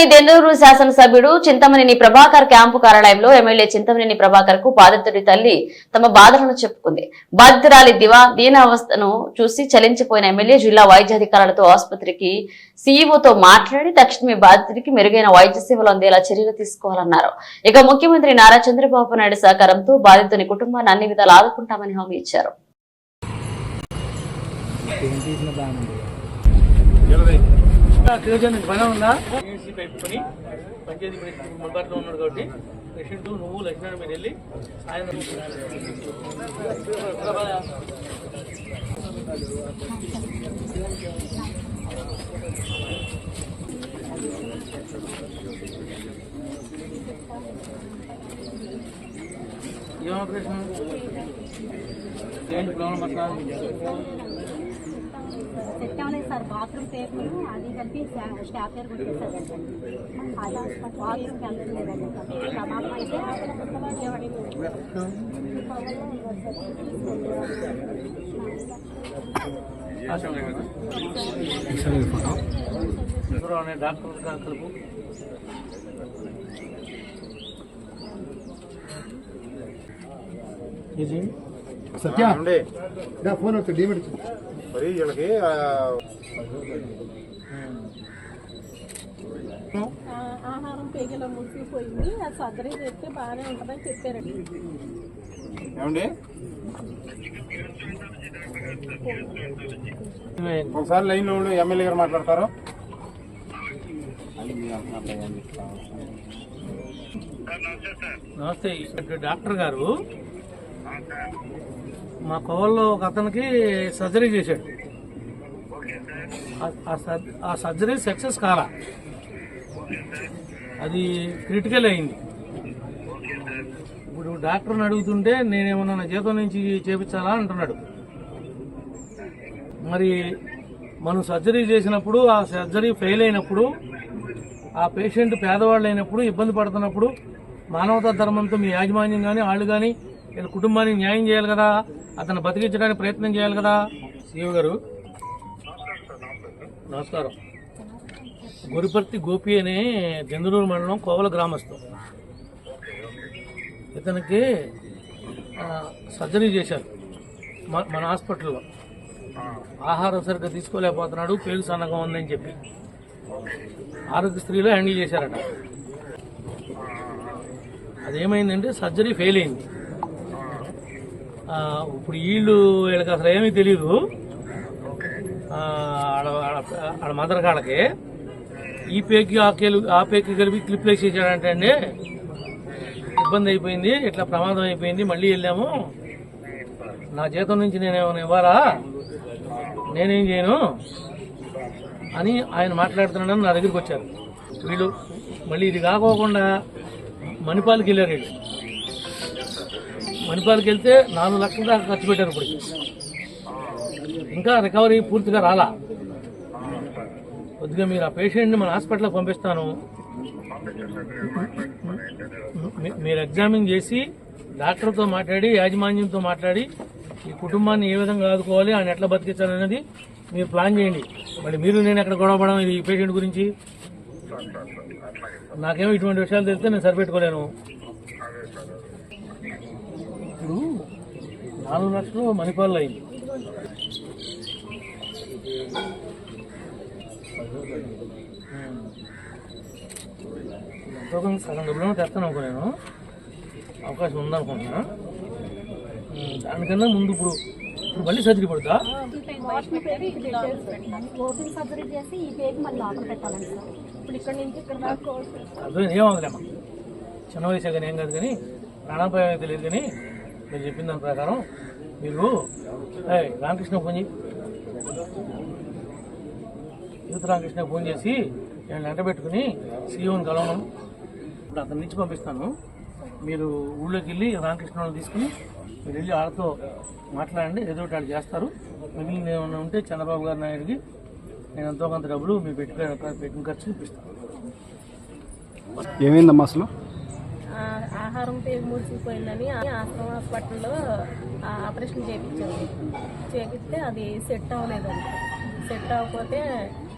జిల్లాలోని దెందూరు శాసనసభ్యుడు చింతమనేని ప్రభాకర్ క్యాంపు కార్యాలయంలో ఎమ్మెల్యే చింతమనేని ప్రభాకర్కు బాధితుడి తల్లి తమ బాధలను చెప్పుకుంది. బాధితురాలి దివా దీనావస్థను చూసి చలించిపోయిన ఎమ్మెల్యే జిల్లా వైద్యాధికారులతో ఆసుపత్రికి సీఈఓతో మాట్లాడి తక్షణమే బాధితుడికి మెరుగైన వైద్య సేవలు అందేలా చర్యలు తీసుకోవాలన్నారు. ఇక ముఖ్యమంత్రి నారా చంద్రబాబు నాయుడు సహకారంతో బాధితుని కుటుంబాన్ని అన్ని విధాలు ఆదుకుంటామని హామీ ఇచ్చారు. క్రియోజన్ పని ఉందా? పంచాయతీ మొదట్లో ఉన్నాడు కాబట్టి. పేషెంట్ నువ్వు లక్ష్మణ్ మీరు వెళ్ళి ఏం ఆపరేషన్? ఏంటి ప్రాబ్లం అట్లా సార్ బాత్రూమ్ పేపర్ కలిపి స్టా- స్టాఫ్ పేరు కొట్టేశారు బాత్రూమ్కి వెళ్తలేదండి ప్రమాదం అయితే ఎవరో అనే డాక్టర్ గారు కలుపు ఇది సత్య దా ఫోన్ వస్తుంది డీమిట్ మరి వీళ్ళకి ఆ, ఆ, ఆహారం పేగల ముసిపోయింది ఆ సర్జరీ చేస్తే బాగానే ఉంటుందని చెప్పారండి. ఏమండి? ఒకసారి లైన్లో ఉండి ఎమ్మెల్యే గారు మాట్లాడతారు. నమస్తే ఇక్కడ డాక్టర్ గారు. మా కోవల్లో ఒక అతనికి సర్జరీ చేశాడు. ఆ- ఆ సర్- ఆ సర్జరీ సక్సెస్ కాలా. అది క్రిటికల్ అయింది. ఇప్పుడు డాక్టర్ని అడుగుతుంటే నేనేమన్నా నా జీతం నుంచి చేపించాలా అంటున్నాడు. మరి మనం సర్జరీ చేసినప్పుడు ఆ సర్జరీ ఫెయిల్ అయినప్పుడు ఆ పేషెంట్ పేదవాళ్ళు అయినప్పుడు ఇబ్బంది పడుతున్నప్పుడు మానవతా ధర్మంతో మీ యాజమాన్యం కానీ వాళ్ళు కానీ వీళ్ళ కుటుంబానికి న్యాయం చేయాలి కదా అతను బతికించడానికి ప్రయత్నం చేయాలి కదా? సీఓ గారు. నమస్కారం. గురిపర్తి గోపి అనే జందులూరు మండలం కోవల గ్రామస్తు ఇతనికి సర్జరీ చేశారు. మన హాస్పిటల్లో. ఆహారం సరిగ్గా తీసుకోలేకపోతున్నాడు పేరు సన్నగా ఉందని చెప్పి. ఆరోగ్యశ్రీలో హ్యాండిల్ చేశారట. అదేమైందంటే సర్జరీ ఫెయిల్ అయింది. ఇప్పుడు వీళ్ళు వీళ్ళకి అసలు ఏమీ తెలియదు ఆడ ఆడ మదర్ కాళ్ళకి ఈ పేకి ఆ కేలు ఆ పేకి కలిపి క్లిప్ వేసేసాడంటే అండి. ఇబ్బంది అయిపోయింది ఇట్లా ప్రమాదం అయిపోయింది మళ్ళీ వెళ్ళాము. నా జీతం నుంచి నేనేమైనా ఇవ్వాలా? నేనేం చేయను? అని ఆయన మాట్లాడుతున్నాడని నా దగ్గరికి వచ్చారు. వీళ్ళు మళ్ళీ ఇది కాకోకుండా మణిపాల్కి వెళ్ళారు వీళ్ళు. మణిపాల్కి వెళ్తే నాలుగు లక్షల దాకా ఖర్చు పెట్టారు ఇప్పుడు. ఇంకా రికవరీ పూర్తిగా రాలా. కొద్దిగా మీరు ఆ పేషెంట్ని మన హాస్పిటల్కి పంపిస్తాను. మీ- మీరు ఎగ్జామిన్ చేసి డాక్టర్తో మాట్లాడి యాజమాన్యంతో మాట్లాడి ఈ కుటుంబాన్ని ఏ విధంగా ఆదుకోవాలి ఆయన ఎట్లా బతికించాలనేది మీరు ప్లాన్ చేయండి. మళ్ళీ మీరు నేను ఎక్కడ గొడవపడడం ఇది ఈ పేషెంట్ గురించి? నాకేమో ఇటువంటి విషయాలు తెలిస్తే నేను సరిపెట్టుకోలేను. ఇప్పుడు నాలుగు లక్షలు మణిపాల్లో అయింది. ఎంతో సగం డబ్బులు తెస్తాను అనుకో నేను. అవకాశం ఉందనుకుంటున్నాను దానికన్నా ముందు ఇప్పుడు ఇప్పుడు మళ్ళీ సర్జరీ పడుతుందా బాత్రూమ్ ఓపెన్ సర్జరీ చేసి ఈ మళ్ళీ లోపల పెట్టాలండి సార్ ఇప్పుడు ఇక్కడ నుంచి ఇక్కడ దాకా ఏమవుతుందమ్మా చిన్న వయసు కానీ ఏం కాదు కానీ ప్రాణాపాయం తెలియదు కానీ మీరు చెప్పిన దాని ప్రకారం మీరు రామకృష్ణ ఫోన్ చేయి యూత్ రామకృష్ణ ఫోన్ చేసి నేను వెంట పెట్టుకుని సీఎంని కలవమను ఇప్పుడు అతని నుంచి పంపిస్తాను. మీరు ఊళ్ళోకి వెళ్ళి రామకృష్ణను తీసుకుని మీరు వెళ్ళి వాళ్ళతో మాట్లాడండి ఏదో ఒకటి వాళ్ళు చేస్తారు. మిగిలిన ఏమైనా ఉంటే చంద్రబాబు గారి నాయుడికి నేను ఎంతో కొంత డబ్బులు మీ పెట్టుకుని పెట్టిన ఖర్చు చూపిస్తాను. ఏమైందమ్మా అసలు? ఆహారం పేరు మూసిపోయిందని ఆశ్రమ హాస్పిటల్లో ఆ, ఆపరేషన్ చేయించారు చేపిస్తే అది సెట్ అవ్వలేదండి సెట్ అవ్వకపోతే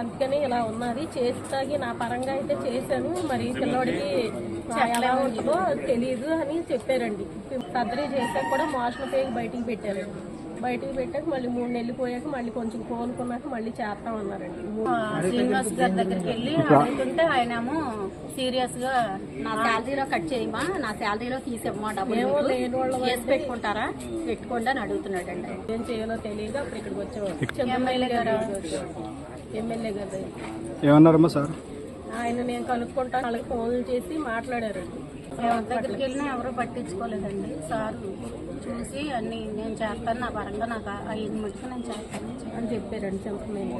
అందుకని ఇలా ఉన్నది. చేస్తాగి నా పరంగా అయితే చేశాను. మరి పిల్లోడికి ఎలా ఉంటుందో తెలియదు అని చెప్పారండి. సర్జరీ చేశాక కూడా మోషన్ పేగి బయటికి పెట్టారండి బయటికి పెట్టాక మళ్ళీ మూడు నెలలు పోయాక మళ్ళీ కొంచెం కోలుకున్నాక మళ్ళీ చేస్తామన్నారండి శ్రీనివాస్ గారి దగ్గరికి వెళ్ళి అడుగుతుంటే ఆయనేమో సీరియస్గా నా శాలరీలో కట్ చేయమా నా శాలరీలో తీసేమ్మా డబ్బులు చేసి పెట్టుకుంటారా? పెట్టుకోండి అని అడుగుతున్నాడండి ఏం చేయాలో తెలియక అప్పుడు ఇక్కడికి వచ్చేవాడు. ఎమ్మెల్యే గారు. ఎమ్మెల్యే గారు. ఏమన్నారమ్మా సార్? ఆయన నేను కనుక్కుంటాను వాళ్ళకి ఫోన్లు చేసి మాట్లాడారండి ఎవరి దగ్గరికి వెళ్ళినా ఎవరు పట్టించుకోలేదండి. సార్ చూసి అన్ని నేను చేస్తాను నా పరంగా నాకు ఐదు మటుకు నేను చేస్తాను. అని చెప్పారండి గారు